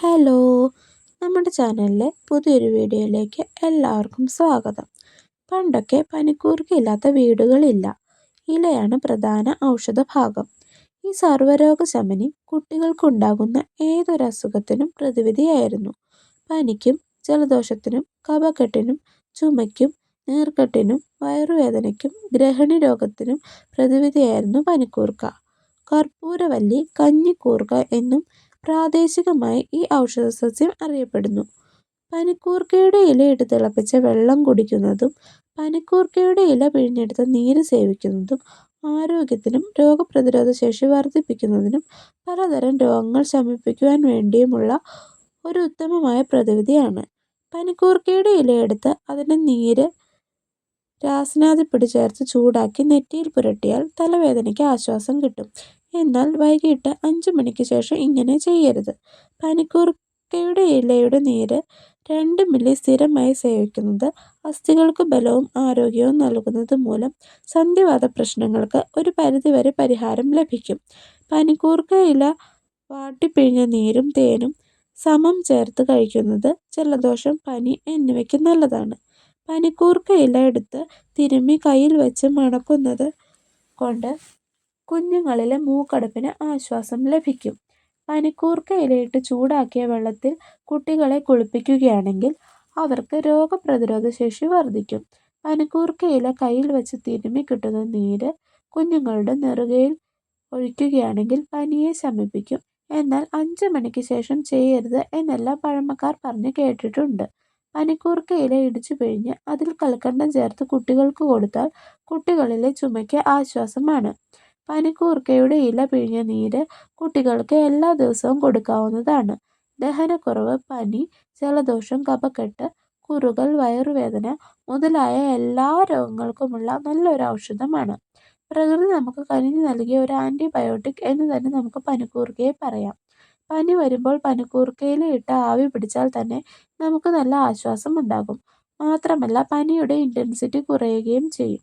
Hello. നമ്മുടെ ചാനലിലെ പുതിയൊരു വീഡിയോയിലേക്ക് എല്ലാവർക്കും സ്വാഗതം. പണ്ടൊക്കെ പനിക്കൂർക്കയില്ലാത്ത വീടുകളില്ല. ഇലയാണ് പ്രധാന ഔഷധ ഭാഗം ഈ സർവരോഗശമനി കുട്ടികൾക്കുണ്ടാകുന്ന ഏതൊരു അസുഖത്തിനും പ്രതിവിധിയായിരുന്നു. പനിക്കും ജലദോഷത്തിനും കഫക്കെട്ടിനും ചുമയ്ക്കും നീർക്കെട്ടിനും വയറുവേദനയ്ക്കും ഗ്രഹണി രോഗത്തിനും പ്രതിവിധിയായിരുന്നു പനിക്കൂർക്ക. കർപ്പൂരവല്ലി കഞ്ഞിക്കൂർക്ക എന്നും പ്രാദേശികമായി ഈ ഔഷധസസ്യം അറിയപ്പെടുന്നു. പനിക്കൂർക്കയുടെ ഇലയിട്ട് തിളപ്പിച്ച വെള്ളം കുടിക്കുന്നതും പനിക്കൂർക്കയുടെ ഇല പിഴിഞ്ഞെടുത്ത നീര് സേവിക്കുന്നതും ആരോഗ്യത്തിനും രോഗപ്രതിരോധ ശേഷി വർദ്ധിപ്പിക്കുന്നതിനും പലതരം രോഗങ്ങൾ ശമിപ്പിക്കുവാൻ വേണ്ടിയുമുള്ള ഒരു ഉത്തമമായ പ്രതിവിധിയാണ്. പനിക്കൂർക്കയുടെ ഇലയെടുത്ത് അതിന്റെ നീര് രാസനാദിപ്പൊടി ചേർത്ത് ചൂടാക്കി നെറ്റിയിൽ പുരട്ടിയാൽ തലവേദനയ്ക്ക് ആശ്വാസം കിട്ടും. എന്നാൽ വൈകിട്ട് അഞ്ച് മണിക്ക് ശേഷം ഇങ്ങനെ ചെയ്യരുത്. പനിക്കൂർക്കയുടെ ഇലയുടെ നീര് രണ്ട് മില്ലി സ്ഥിരമായി സേവിക്കുന്നത് അസ്ഥികൾക്ക് ബലവും ആരോഗ്യവും നൽകുന്നത് മൂലം സന്ധിവാത പ്രശ്നങ്ങൾക്ക് ഒരു പരിധിവരെ പരിഹാരം ലഭിക്കും. പനിക്കൂർക്ക ഇല വാട്ടിപ്പിഴിഞ്ഞ നീരും തേനും സമം ചേർത്ത് കഴിക്കുന്നത് ജലദോഷം പനി എന്നിവയ്ക്ക് നല്ലതാണ്. പനിക്കൂർക്ക ഇല എടുത്ത് തിരുമ്മി കയ്യിൽ വെച്ച് മണക്കുന്നത് കൊണ്ട് കുഞ്ഞുങ്ങളിലെ മൂക്കടപ്പിന് ആശ്വാസം ലഭിക്കും. പനിക്കൂർക്ക ഇലയിട്ട് ചൂടാക്കിയ വെള്ളത്തിൽ കുട്ടികളെ കുളിപ്പിക്കുകയാണെങ്കിൽ അവർക്ക് രോഗപ്രതിരോധ ശേഷി വർദ്ധിക്കും പനിക്കൂർക്ക ഇല കയ്യിൽ വെച്ച് തിരുമ്മി കിട്ടുന്ന നീര് കുഞ്ഞുങ്ങളുടെ നെറുകയിൽ ഒഴിക്കുകയാണെങ്കിൽ പനിയെ ശമിപ്പിക്കും. എന്നാൽ അഞ്ച് മണിക്ക് ശേഷം ചെയ്യരുത് എന്നെല്ലാം പഴമക്കാർ പറഞ്ഞ് കേട്ടിട്ടുണ്ട്. പനിക്കൂർക്ക ഇല ഇടിച്ചു പിഴിഞ്ഞ് അതിൽ കൽക്കണ്ടം ചേർത്ത് കുട്ടികൾക്ക് കൊടുത്താൽ കുട്ടികളിലെ ചുമയ്ക്ക് ആശ്വാസമാണ്. പനിക്കൂർക്കയുടെ ഇല പിഴിഞ്ഞ നീര് കുട്ടികൾക്ക് എല്ലാ ദിവസവും കൊടുക്കാവുന്നതാണ്. ദഹനക്കുറവ് പനി ജലദോഷം കപക്കെട്ട് കുറുകൽ വയറുവേദന മുതലായ എല്ലാ രോഗങ്ങൾക്കുമുള്ള നല്ലൊരു ഔഷധമാണ്. പ്രകൃതി നമുക്ക് കനിഞ്ഞു നൽകിയ ഒരു ആന്റിബയോട്ടിക് എന്ന് തന്നെ നമുക്ക് പനിക്കൂർക്കയെ പറയാം. പനി വരുമ്പോൾ പനിക്കൂർക്കയില ഇട്ട് ആവി പിടിച്ചാൽ തന്നെ നമുക്ക് നല്ല ആശ്വാസം ഉണ്ടാകും. മാത്രമല്ല പനിയുടെ ഇന്റൻസിറ്റി കുറയുകയും ചെയ്യും.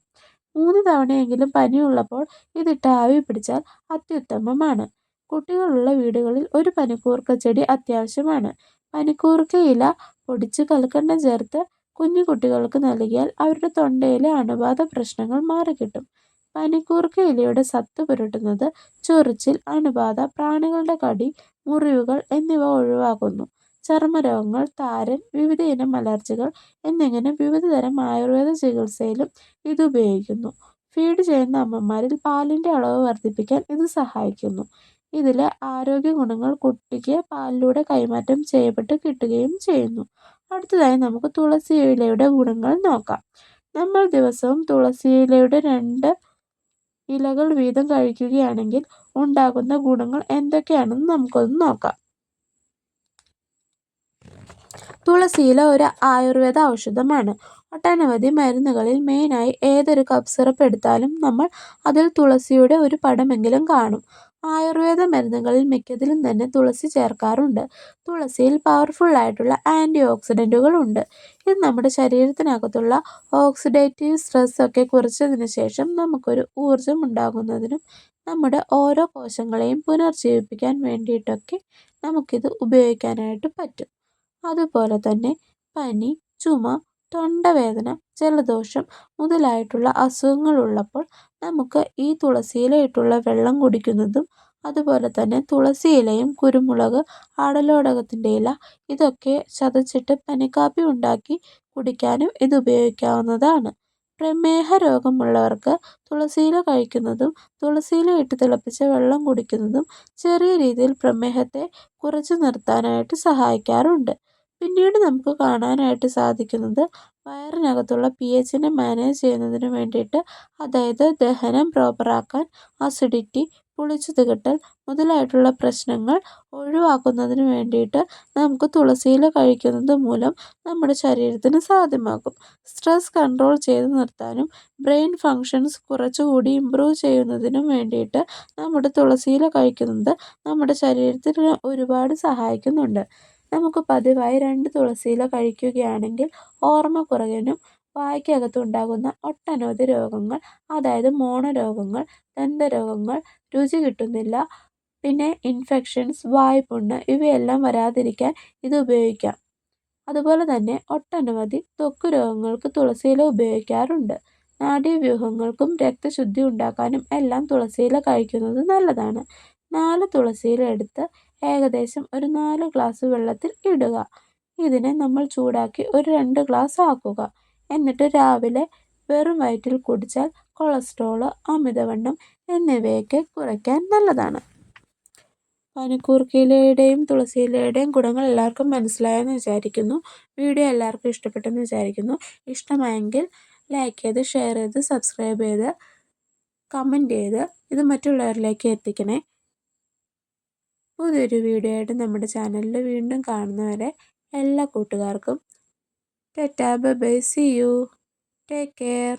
മൂന്ന് തവണയെങ്കിലും പനിയുള്ളപ്പോൾ ഇതിട്ട് ആവി പിടിച്ചാൽ അത്യുത്തമമാണ്. കുട്ടികളുള്ള വീടുകളിൽ ഒരു പനിക്കൂർക്ക ചെടി അത്യാവശ്യമാണ്. പനിക്കൂർക്ക ഇല പൊടിച്ച് കൽക്കണ്ടം ചേർത്ത് കുഞ്ഞു കുട്ടികൾക്ക് നൽകിയാൽ അവരുടെ തൊണ്ടയിലെ അണുബാധ പ്രശ്നങ്ങൾ മാറിക്കിട്ടും. പനിക്കൂർക്ക ഇലയുടെ സത്ത് പുരട്ടുന്നത് ചൊറിച്ചിൽ അണുബാധ പ്രാണികളുടെ കടി മുറിവുകൾ എന്നിവ ഒഴിവാക്കുന്നു. ചർമ്മരോഗങ്ങൾ താരൻ വിവിധ ഇനം അലർജികൾ എന്നിങ്ങനെ വിവിധതരം ആയുർവേദ ചികിത്സയിലും ഇത് ഉപയോഗിക്കുന്നു. ഫീഡ് ചെയ്യുന്ന അമ്മമാരിൽ പാലിന്റെ അളവ് വർദ്ധിപ്പിക്കാൻ ഇത് സഹായിക്കുന്നു. ഇതിലെ ആരോഗ്യ ഗുണങ്ങൾ കുട്ടിക്ക് പാലിലൂടെ കൈമാറ്റം ചെയ്യപ്പെട്ട് കിട്ടുകയും ചെയ്യുന്നു. അടുത്തതായി നമുക്ക് തുളസി ഇലയുടെ ഗുണങ്ങൾ നോക്കാം. നമ്മൾ ദിവസവും തുളസി ഇലയുടെ രണ്ട് ഇലകൾ വീതം കഴിക്കുകയാണെങ്കിൽ ഉണ്ടാകുന്ന ഗുണങ്ങൾ എന്തൊക്കെയാണെന്ന് നമുക്കൊന്ന് നോക്കാം. തുളസിയില ഒരു ആയുർവേദ ഔഷധമാണ്. ഒട്ടനവധി മരുന്നുകളിൽ മെയിനായി ഏതൊരു കഫ് സിറപ്പ് എടുത്താലും നമ്മൾ അതിൽ തുളസിയുടെ ഒരു പടമെങ്കിലും കാണും. ആയുർവേദ മരുന്നുകളിൽ മിക്കതിലും തന്നെ തുളസി ചേർക്കാറുണ്ട്. തുളസിയിൽ പവർഫുൾ ആയിട്ടുള്ള ആന്റി ഓക്സിഡന്റുകൾ ഉണ്ട്. ഇത് നമ്മുടെ ശരീരത്തിനകത്തുള്ള ഓക്സിഡേറ്റീവ് സ്ട്രെസ്സൊക്കെ കുറച്ചതിന് ശേഷം നമുക്കൊരു ഊർജം ഉണ്ടാകുന്നതിനും നമ്മുടെ ഓരോ കോശങ്ങളെയും പുനർജീവിപ്പിക്കാൻ വേണ്ടിയിട്ടൊക്കെ നമുക്കിത് ഉപയോഗിക്കാനായിട്ട് പറ്റും. അതുപോലെ തന്നെ പനി ചുമ തൊണ്ടവേദന ജലദോഷം മുതലായിട്ടുള്ള അസുഖങ്ങളുള്ളപ്പോൾ നമുക്ക് ഈ തുളസിയിലയിട്ടുള്ള വെള്ളം കുടിക്കുന്നതും അതുപോലെ തന്നെ തുളസി ഇലയും കുരുമുളക് ആടലോടകത്തിന്റെ ഇല ഇതൊക്കെ ചതച്ചിട്ട് പനിക്കാപ്പി ഉണ്ടാക്കി കുടിക്കാനും ഇത് ഉപയോഗിക്കാവുന്നതാണ്. പ്രമേഹ രോഗമുള്ളവർക്ക് തുളസിയില കഴിക്കുന്നതും തുളസിയില ഇട്ട് തിളപ്പിച്ച വെള്ളം കുടിക്കുന്നതും ചെറിയ രീതിയിൽ പ്രമേഹത്തെ കുറച്ചു നിർത്താനായിട്ട് സഹായിക്കാറുണ്ട്. പിന്നീട് നമുക്ക് കാണാനായിട്ട് സാധിക്കുന്നത് വയറിനകത്തുള്ള പി എച്ചിനെ മാനേജ് ചെയ്യുന്നതിന് വേണ്ടിയിട്ട് അതായത് ദഹനം പ്രോപ്പറാക്കാൻ അസിഡിറ്റി പുളിച്ചു തികട്ടൽ മുതലായിട്ടുള്ള പ്രശ്നങ്ങൾ ഒഴിവാക്കുന്നതിന് വേണ്ടിയിട്ട് നമുക്ക് തുളസിയില കഴിക്കുന്നത് മൂലം നമ്മുടെ ശരീരത്തിന് സാധ്യമാകും. സ്ട്രെസ് കൺട്രോൾ ചെയ്ത് നിർത്താനും ബ്രെയിൻ ഫങ്ഷൻസ് കുറച്ചുകൂടി ഇമ്പ്രൂവ് ചെയ്യുന്നതിനും വേണ്ടിയിട്ട് നമ്മുടെ തുളസിയില കഴിക്കുന്നത് നമ്മുടെ ശരീരത്തിന് ഒരുപാട് സഹായിക്കുന്നുണ്ട്. നമുക്ക് പതിവായി രണ്ട് തുളസിയില കഴിക്കുകയാണെങ്കിൽ ഓർമ്മക്കുറവിനും വായ്ക്കകത്തുണ്ടാകുന്ന ഒട്ടനവധി രോഗങ്ങൾ അതായത് മോണരോഗങ്ങൾ ദന്തരോഗങ്ങൾ രുചി കിട്ടുന്നില്ല പിന്നെ ഇൻഫെക്ഷൻസ് വായ്പുണ്ണ് ഇവയെല്ലാം വരാതിരിക്കാൻ ഇത് ഉപയോഗിക്കാം. അതുപോലെ തന്നെ ഒട്ടനവധി ത്വക്ക് രോഗങ്ങൾക്ക് തുളസിയില ഉപയോഗിക്കാറുണ്ട്. നാഡീവ്യൂഹങ്ങൾക്കും രക്തശുദ്ധി ഉണ്ടാക്കാനും എല്ലാം തുളസിയില കഴിക്കുന്നത് നല്ലതാണ്. നാല് തുളസിയില എടുത്ത് ഏകദേശം ഒരു നാല് ഗ്ലാസ് വെള്ളത്തിൽ ഇടുക. ഇതിനെ നമ്മൾ ചൂടാക്കി ഒരു രണ്ട് ഗ്ലാസ് ആക്കുക. എന്നിട്ട് രാവിലെ വെറും വയറ്റിൽ കുടിച്ചാൽ കൊളസ്ട്രോൾ അമിതവണ്ണം എന്നിവയൊക്കെ കുറയ്ക്കാൻ നല്ലതാണ്. പനിക്കൂർക്കയിലയുടെയും തുളസിയിലയുടെയും ഗുണങ്ങൾ എല്ലാവർക്കും മനസ്സിലായെന്ന് വിചാരിക്കുന്നു. വീഡിയോ എല്ലാവർക്കും ഇഷ്ടപ്പെട്ടെന്ന് വിചാരിക്കുന്നു. ഇഷ്ടമായെങ്കിൽ ലൈക്ക് ചെയ്ത് ഷെയർ ചെയ്ത് സബ്സ്ക്രൈബ് ചെയ്ത് കമന്റ് ചെയ്ത് ഇത് മറ്റുള്ളവരിലേക്ക് എത്തിക്കണേ. പുതിയൊരു വീഡിയോ ആയിട്ട് നമ്മുടെ ചാനലിൽ വീണ്ടും കാണുന്നവരെ എല്ലാ കൂട്ടുകാർക്കും. ടെറ്റാബ് bye see you take care